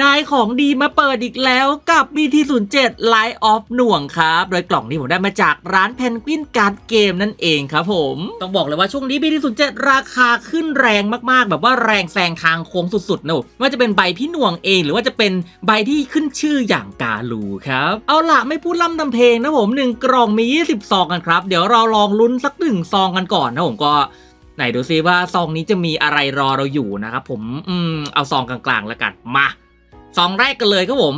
ได้ของดีมาเปิดอีกแล้วกับ BT07 Light of หน่วงครับ โดยกล่องนี้ผมได้มาจากร้านเพนกวินการ์ดเกมนั่นเองครับผม ต้องบอกเลยว่าช่วงนี้ BT07 ราคาขึ้นแรงมากๆ แบบว่าแรงแซงทางโค้งสุดๆนะว่าจะเป็นใบพี่หน่วงเอง หรือว่าจะเป็นใบที่ขึ้นชื่ออย่างกาลูครับ เอาล่ะไม่พูดล่ำทำเพลงนะผมหนึ่งกล่องมี 20ซองกันครับ เดี๋ยวเราลองลุ้นสักหนึ่งซองกันก่อนนะผมก็ไหนดูซิว่าซองนี้จะมีอะไรรอเราอยู่นะครับผม อืม เอาซองกลางๆแล้วกัน มา ซองแรกกันเลยครับผม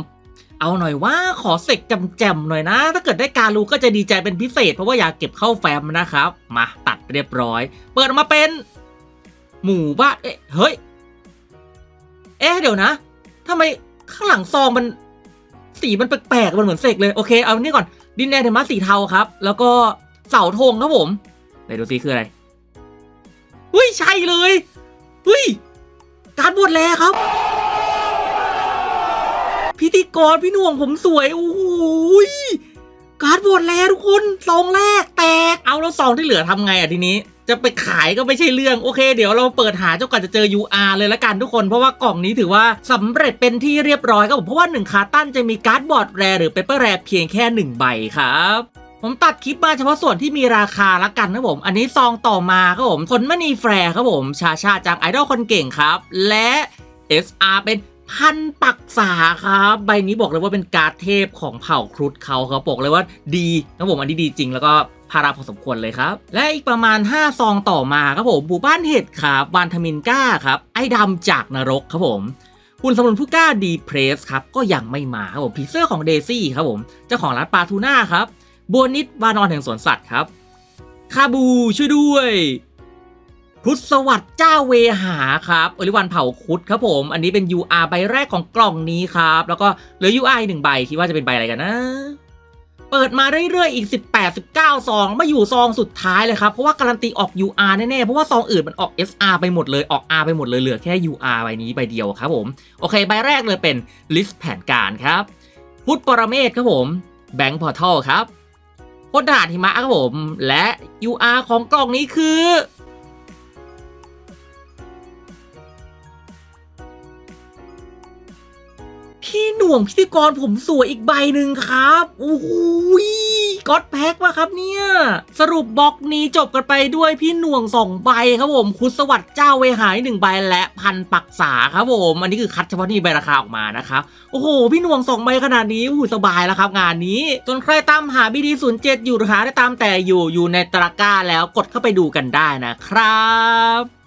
เอาหน่อยว่าขอเสกจำๆหน่อยนะ ถ้าเกิดได้การูก็จะดีใจเป็นพิเศษ เพราะว่าอยากเก็บเข้าแฟมนะครับ มาตัดเรียบร้อย เปิดมาเป็น หมู่บ้านเอ๊ะเฮ้ย เอ๊ะเดี๋ยวนะทำไมข้างหลังซองมันสีมันแปลกๆ มันเหมือนเสกเลย โอเค เอานี่ก่อน ดินแดนเทมัสสีเทาครับ แล้วก็เสาธงครับผมไหนดูซิคืออะไรเฮ้ย ใช่เลยเฮ้ย การบวชแลครับ พิธีกรพี่หน่วงผมสวยโอ้โหยการบวชแลทุกคนซองแรกแตก เอาแล้วซองที่เหลือทำไงอะทีนี้ จะไปขายก็ไม่ใช่เรื่อง โอเค เดี๋ยวเราเปิดหาเจ้าก่อนจะเจอ UR เลยละกันทุกคน เพราะว่ากล่องนี้ถือว่าสำเร็จเป็นที่เรียบร้อยครับผมเพราะว่า1คาตันจะมีการ์ดบอร์ดแรหรือเปเปอร์แรเพียงแค่ 1 ใบครับผมตัดคลิปมาเฉพาะส่วนที่มีราคาละกันนะผม อันนี้ซองต่อมาครับผมผลมณีแฟร์ครับผม ชาชาจากไอดอลคนเก่งครับ และ SR เป็น พันปักษาครับ ใบนี้บอกเลยว่าเป็นการ์ดเทพของเผ่าครุฑเขาครับบอกเลยว่าดีนะผมอันนี้ดีจริงแล้วก็พาราพอสมควรเลยครับ และอีกประมาณ 5 ซองต่อมาครับผมบูบ้านเห็ดครับวานทมินก้าครับ ไอ้ดำจากนรกครับผมคุณสมุนผู้กล้าดีเพรสครับ ก็ยังไม่มาครับผมผีเสื้อของเดซี่ครับผมเจ้าของร้านปลาทูน่าครับบัวนิดวานอนแห่งสวนสัตว์ครับคาบูช่วยด้วย พุทธสวัสดิ์เจ้าเวหาครับอริวันเผาคุดครับผม อันนี้เป็น UR ใบแรกของกล่องนี้ครับ แล้วก็เหลือ UR อีกหนึ่งใบ คิดว่าจะเป็นใบอะไรกันนะ เปิดมาเรื่อยๆ อีก 18 19 ซอง มาอยู่ซองสุดท้ายเลยครับ เพราะว่าการันตีออก UR แน่ๆ เพราะว่าซองอื่นมันออก SR ไปหมดเลย ออก R ไปหมดเลย เหลือแค่ UR ใบนี้ใบเดียวครับผม โอเค ใบแรกเลยเป็นลิสต์แผนการครับ พุทธปรเมศครับผม แบงค์พอร์ทัลครับพจน์ดาษหิมะครับผม และ UR ของกล่องนี้คือ พี่หน่วงพิธีกรผมสวยอีกใบหนึ่งครับโอ้โหก็อดแพ็กวะครับเนี่ย สรุปบล็อกนี้จบกันไปด้วยพี่หน่วงสองใบครับผม คุณสวัสดิ์เจ้าเวหายหนึ่งใบและพันปักษาครับผม อันนี้คือคัดเฉพาะที่มีใบราคาออกมานะครับ โอ้โห พี่หน่วงสองใบขนาดนี้อู้สบายแล้วครับงานนี้ส่วนใครตามหา BD07 อยู่หรือหาได้ตามแต่อยู่อยู่ในตะกร้าแล้วกดเข้าไปดูกันได้นะครับ